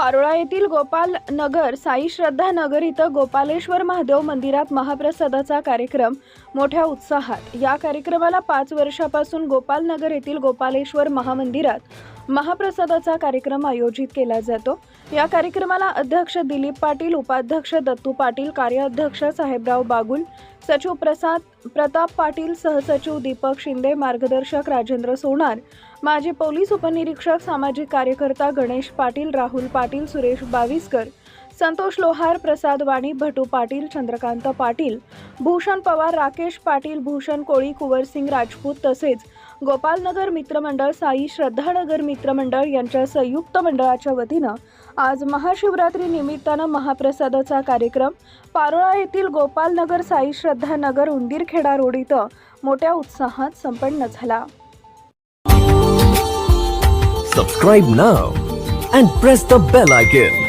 पारोळा येथील गोपाल नगर साई श्रद्धा नगर इथं गोपालेश्वर महादेव मंदिरात महाप्रसादाचा कार्यक्रम मोठ्या उत्साहात. या कार्यक्रमाला पाच वर्षापासून गोपाल नगर येथील गोपालेश्वर महामंदिरात महाप्रसादाचा कार्यक्रम आयोजित केला जातो. या कार्यक्रमाला अध्यक्ष दिलीप पाटील उपाध्यक्ष दत्तू पाटील कार्याध्यक्ष साहेबराव बागुल सचिव प्रसाद प्रताप पाटील सहसचिव दीपक शिंदे मार्गदर्शक राजेंद्र सोनार माजी पोलीस उपनिरीक्षक सामाजिक कार्यकर्ता गणेश पाटील राहुल पाटील सुरेश बाविस्कर संतोष लोहार प्रसाद वाणी भटू पाटील चंद्रकांत पाटील भूषण पवार राकेश पाटील भूषण कोळी कुंवरसिंग राजपूत तसेच गोपालनगर मित्रमंडळ साई श्रद्धानगर मित्रमंडळ यांच्या संयुक्त मंडळाच्या वतीनं आज महाशिवरात्री निमित्तानं महाप्रसादाचा कार्यक्रम पारोळा येथील गोपालनगर साई श्रद्धानगर उंदीरखेडा रोड इथं मोठ्या उत्साहात संपन्न झाला. Subscribe now and press the bell icon